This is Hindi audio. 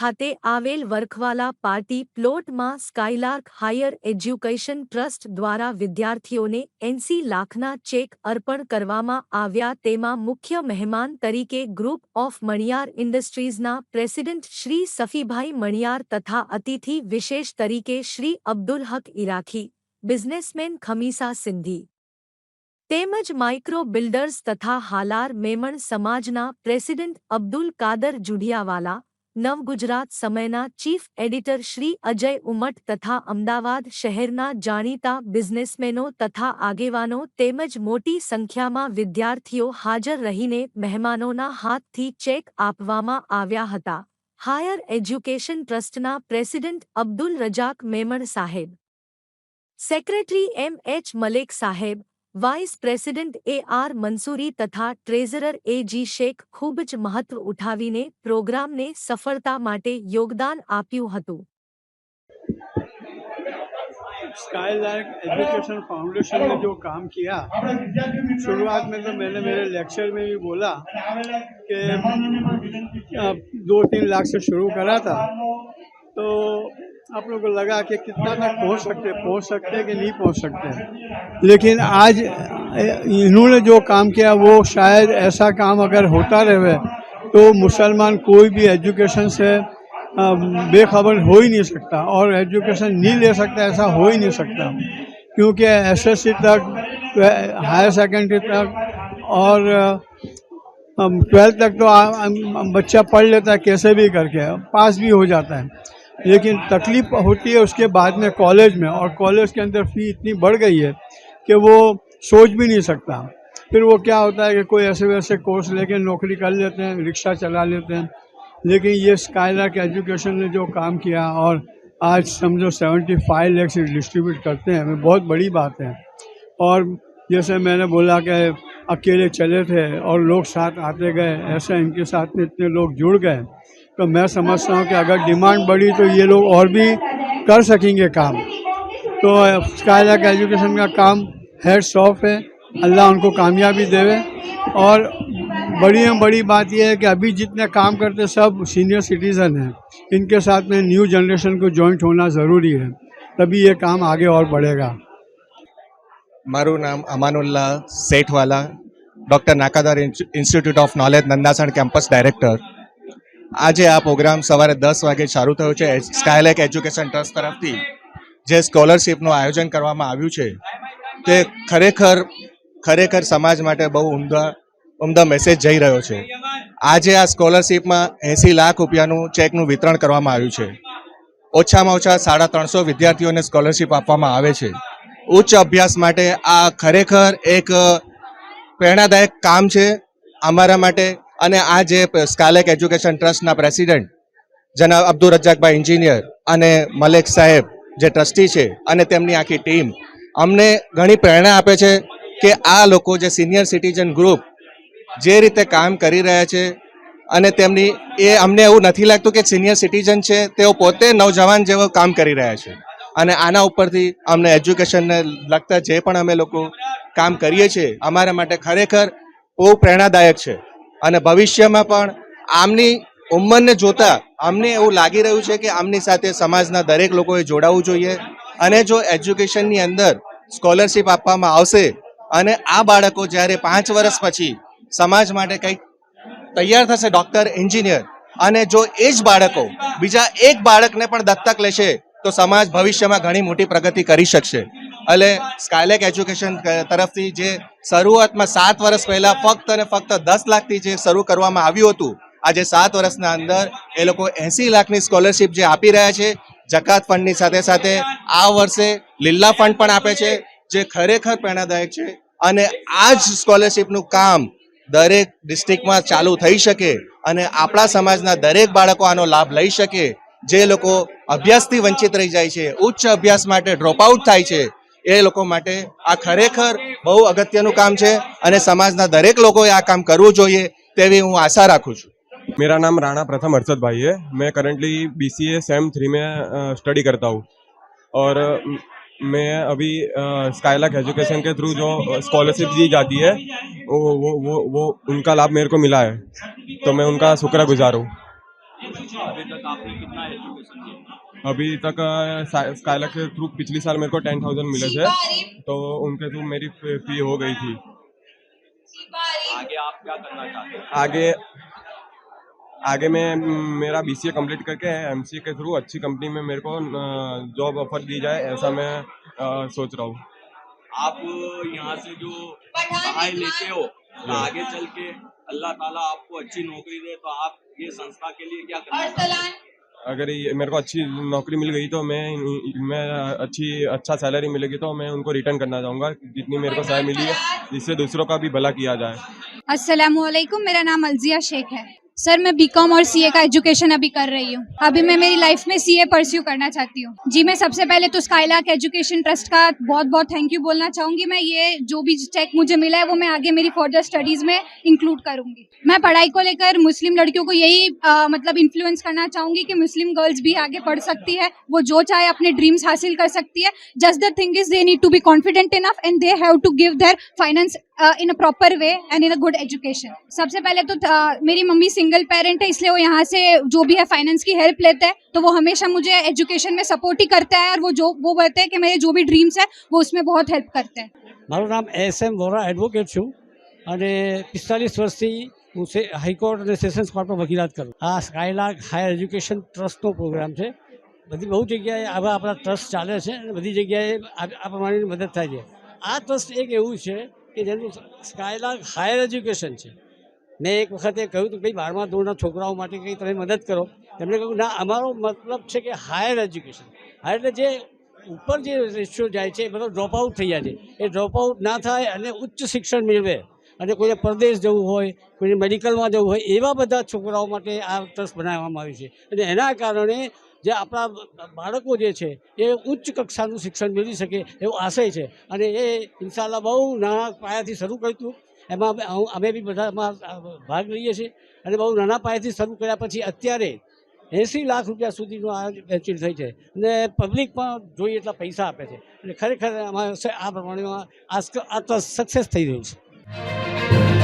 ખાતે આવેલ વરખવાલા પાર્ટી પ્લોટમાં સ્કાયલાર્ક હાયર એજ્યુકેશન ટ્રસ્ટ દ્વારા વિદ્યાર્થીઓને એંસી લાખના ચેક અર્પણ કરવામાં આવ્યા તેમાં મુખ્ય મહેમાન તરીકે group of Maniyar ઇન્ડસ્ટ્રીઝના president Shri સફીભાઈ Maniyar તથા અતિથિ વિશેષ તરીકે શ્રી અબ્દુલ હક ઇરાકી બિઝનેસમેન ખમીસા સિંધી તેમજ માઇક્રો બિલ્ડર્સ તથા હાલાર મેમણ સમાજના પ્રેસિડેન્ટ અબ્દુલ કાદર જુઢિયાવાલા નવગુજરાત સમયના ચીફ એડિટર શ્રી અજય ઉમટ તથા અમદાવાદ શહેરના જાણીતા બિઝનેસમેનો તથા આગેવાનો તેમજ મોટી સંખ્યામાં વિદ્યાર્થીઓ હાજર રહીને મહેમાનોના હાથથી ચેક આપવામાં આવ્યા હતા. હાયર એજ્યુકેશન ટ્રસ્ટના president Abdul Razak Memon Saheb. Secretary M H Malek Saheb vice president A R Mansuri તથા ટ્રેઝરર એ જી શેખ ખૂબ જ મહત્વ ઉઠાવીને પ્રોગ્રામને સફળતા માટે યોગદાન આપ્યું હતું स्काई लाइक एजुकेशन फाउंडेशन ने जो काम किया शुरुआत में तो मैंने मेरे लेक्चर में भी बोला कि अ, दो तीन लाख से शुरू करा था तो आप लोगों को लगा कि कितना तक पहुँच सकते पहुँच सकते कि नहीं पहुँच सकते लेकिन आज इन्होंने जो काम किया, वो शायद ऐसा काम अगर होता रहे तो मुसलमान कोई भी एजुकेशन से बेखबर हो ही नहीं सकता और एजुकेशन नहीं ले सकता, ऐसा हो ही नहीं सकता। क्योंकि एसएससी तक हायर सेकेंडरी तक और ट्वेल्थ तक तो बच्चा पढ़ लेता है, कैसे भी करके, पास भी हो जाता है। लेकिन तकलीफ़ होती है उसके बाद में कॉलेज में और कॉलेज के अंदर फ़ी इतनी बढ़ गई है कि वो सोच भी नहीं सकता। फिर वो क्या होता है कि कोई ऐसे वैसे कोर्स लेके नौकरी कर लेते हैं, रिक्शा चला लेते हैं। लेकिन ये स्काईलार्क एजुकेशन ने जो काम किया और आज समझो सेवेंटी फाइव लैक्स डिस्ट्रीब्यूट करते हैं, बहुत बड़ी बात है। और जैसे मैंने बोला कि अकेले चले थे और लोग साथ आते गए, ऐसे इनके साथ में इतने लोग जुड़ गए। तो मैं समझता हूँ कि अगर डिमांड बढ़ी तो ये लोग और भी कर सकेंगे काम तो स्काईलार्क एजुकेशन का काम हेड्स ऑफ है अल्लाह उनको कामयाबी देवे और बड़ी में बड़ी बात यह है कि अभी जितने काम करते सब सीनियर सिटीज़न हैं इनके साथ में न्यू जनरेशन को जॉइंट होना ज़रूरी है तभी ये काम आगे और बढ़ेगा મારું નામ Amanullah Shethwala doctor Nakadar institute of knowledge Nandasan campus director આજે આ પ્રોગ્રામ સવારે દસ વાગે શરૂ થયો છે. સ્કાયલેક એજ્યુકેશન ટ્રસ્ટ તરફથી જે સ્કોલરશિપનું આયોજન કરવામાં આવ્યું છે, તે ખરેખર ખરેખર સમાજ માટે બહુ ઉમદા ઉમદા મેસેજ જઈ રહ્યો છે. આજે આ સ્કોલરશિપમાં એંસી લાખ રૂપિયાનું ચેકનું વિતરણ કરવામાં આવ્યું છે. ઓછામાં ઓછા સાડા ત્રણસો વિદ્યાર્થીઓને સ્કોલરશીપ આપવામાં આવે છે. ઉચ્ચ અભ્યાસ માટે આ ખરેખર એક પ્રેરણાદાયક કામ છે. અમારા માટે અને આ જે સ્કાલેક એજ્યુકેશન ટ્રસ્ટના પ્રેસિડેન્ટ જનાબ અબ્દુલ રજાકભાઈ એન્જિનિયર અને મલેક સાહેબ જે ટ્રસ્ટી છે અને તેમની આખી ટીમ, અમને ઘણી પ્રેરણા આપે છે કે આ લોકો જે સિનિયર સિટીઝન ગ્રુપ જે રીતે કામ કરી રહ્યા છે અને તેમની, એ અમને એવું નથી લાગતું કે સિનિયર સિટીઝન છે, તેઓ પોતે નવજવાન જેવો કામ કરી રહ્યા છે. અને આના ઉપરથી અમને એજ્યુકેશનને લગતા જે પણ અમે લોકો કામ કરીએ છીએ, અમારા માટે ખરેખર બહુ પ્રેરણાદાયક છે. અને ભવિષ્યમાં પણ આમની ઉંમરને જોતા અમને એવું લાગી રહ્યું છે કે આમની સાથે સમાજના દરેક લોકોએ જોડાવું જોઈએ અને જો એજ્યુકેશનની અંદર સ્કોલરશિપ આપવામાં આવશે અને આ બાળકો જ્યારે પાંચ વર્ષ પછી સમાજ માટે કંઈક તૈયાર થશે, ડોક્ટર, એન્જિનિયર, અને જો એ જ બાળકો બીજા એક બાળકને પણ દત્તક લેશે, તો સમાજ ભવિષ્યમાં ઘણી મોટી પ્રગતિ કરી શકશે. એટલે સ્કાયલેક એજ્યુકેશન તરફથી જે શરૂઆતમાં સાત વર્ષ પહેલાં ફક્ત અને ફક્ત દસ લાખથી જે શરૂ કરવામાં આવ્યું હતું, આજે સાત વર્ષના અંદર એ લોકો એસી લાખની સ્કોલરશિપ જે આપી રહ્યા છે, જકાત ફંડની સાથે સાથે આ વર્ષે લીલા ફંડ પણ આપે છે, જે ખરેખર પ્રેરણાદાયક છે અને આ જ સ્કોલરશિપનું કામ દરેક ડિસ્ટ્રિક્ટમાં ચાલુ થઈ શકે અને આપણા સમાજના દરેક બાળકો આનો લાભ લઈ શકે, જે લોકો અભ્યાસથી વંચિત રહી જાય છે, ઉચ્ચ અભ્યાસ માટે ડ્રોપ આઉટ થાય છે એ લોકો માટે આ ખરેખર બહુ અગત્યનું કામ છે અને સમાજના દરેક લોકોએ આ કામ કરવું જોઈએ તેવી હું આશા રાખું છું मेरा नाम राणा प्रथम अरशद भाई है मैं currently B C A sem three में स्टडी करता हूँ और अ, मैं अभी स्काईलाक एजुकेशन के थ्रू जो स्कॉलरशिप दी जाती है वो वो वो वो उनका लाभ मेरे को मिला है तो मैं उनका शुक्रगुजार हूँ अभी तक स्काइलक के थ्रू पिछली साल मेरे को टेन थाउज़ेंड मिले थे। तो उनके थ्रू मेरी फ़ी हो गई थी। आगे आप क्या करना चाहते हैं? आगे आगे मैं मेरा बी सी ए कंप्लीट करके एम सी ए के थ्रू अच्छी कंपनी में मेरे को जॉब ऑफ़र दी जाए ऐसा मैं अ, सोच रहा हूँ। आप यहाँ से जो पढ़ाई लेते हो तो आगे चल के अल्लाह ताला आपको अच्छी नौकरी दे तो आप ये संस्था के लिए क्या करना चाहते हैं? अगर ये मेरे को अच्छी नौकरी मिल गई तो मैं मैं अच्छी अच्छा सैलरी मिलेगी तो मैं उनको रिटर्न करना चाहूँगा। जितनी मेरे को सहाय मिली है, जिससे दूसरों का भी भला किया जाए। असलम मेरा नाम अलजिया शेख है। सर मैं बीकॉम और सीए का एजुकेशन अभी कर रही हूँ। अभी मैं मेरी लाइफ में सीए परस्यू करना चाहती हूँ। जी मैं सबसे पहले तो स्काईलाक एजुकेशन ट्रस्ट का बहुत बहुत थैंक यू बोलना चाहूँगी। मैं ये जो भी चेक मुझे मिला है वो मैं आगे मेरी फर्दर स्टडीज़ में इंक्लूड करूँगी। मैं पढ़ाई को लेकर मुस्लिम लड़कियों को यही अ, मतलब इन्फ्लुएंस करना चाहूँगी कि मुस्लिम गर्ल्स भी आगे पढ़ सकती है। वो जो चाहे अपने ड्रीम्स हासिल कर सकती है। Just the thing is they need to be confident enough and they have to give their finance in a proper way and in a good education सबसे पहले तो अ, मेरी मम्मी सिंगल पेरेंट है इसलिए वो यहाँ से जो भी है फाइनेंस की हेल्प लेते हैं तो वो हमेशा मुझे एजुकेशन में सपोर्ट ही करता है और वो जो वो बोलते हैं कि मेरे जो भी ड्रीम्स है वो उसमें बहुत हेल्प करते हैं મારું નામ એસ એમ વોરા એડવોકેટ છું અને પિસ્તાલીસ વર્ષથી હું સે હાઈકોર્ટ અને સેશન્સ કોર્ટમાં વકીલાત કરું આ સ્કાયલાર્ક હાયર એજ્યુકેશન ટ્રસ્ટનો પ્રોગ્રામ છે બધી બહુ જગ્યાએ આવા આપણા ટ્રસ્ટ ચાલે છે અને બધી જગ્યાએ આ આ પ્રમાણેની મદદ થાય છે આ ટ્રસ્ટ એક એવું છે કે જેનું સ્કાયલાક હાયર એજ્યુકેશન છે. મેં એક વખતે કહ્યું હતું ભાઈ બારમા ધોરણના છોકરાઓ માટે કંઈ તમે મદદ કરો. તેમણે કહ્યું, ના, અમારો મતલબ છે કે હાયર એજ્યુકેશન હાયર એટલે જે ઉપર જે રેશિયો જાય છે એ બધો ડ્રોપ આઉટ થઈ જાય છે. એ ડ્રોપ આઉટ ના થાય અને ઉચ્ચ શિક્ષણ મેળવે. અને કોઈને પરદેશ જવું હોય, કોઈને મેડિકલમાં જવું હોય, એવા બધા છોકરાઓ માટે આ ટ્રસ્ટ બનાવવામાં આવ્યું છે. અને એના કારણે જે આપણા બાળકો જે છે, એ ઉચ્ચ કક્ષાનું શિક્ષણ મેળવી શકે એવો આશય છે. અને એ ઇન્શાલ્લાહ બહુ નાના પાયાથી શરૂ કર્યું એમાં અમે- બી બધામાં ભાગ લઈએ છીએ. અને બહુ નાના પાયાથી શરૂ કર્યા પછી અત્યારે એંસી લાખ રૂપિયા સુધીનું આ વેચીલ થઈ છે. અને પબ્લિક પણ જોઈએ એટલા પૈસા આપે છે. એટલે ખરેખર અમારે આ પ્રમાણેમાં આ સક્સેસ થઈ રહ્યું છે.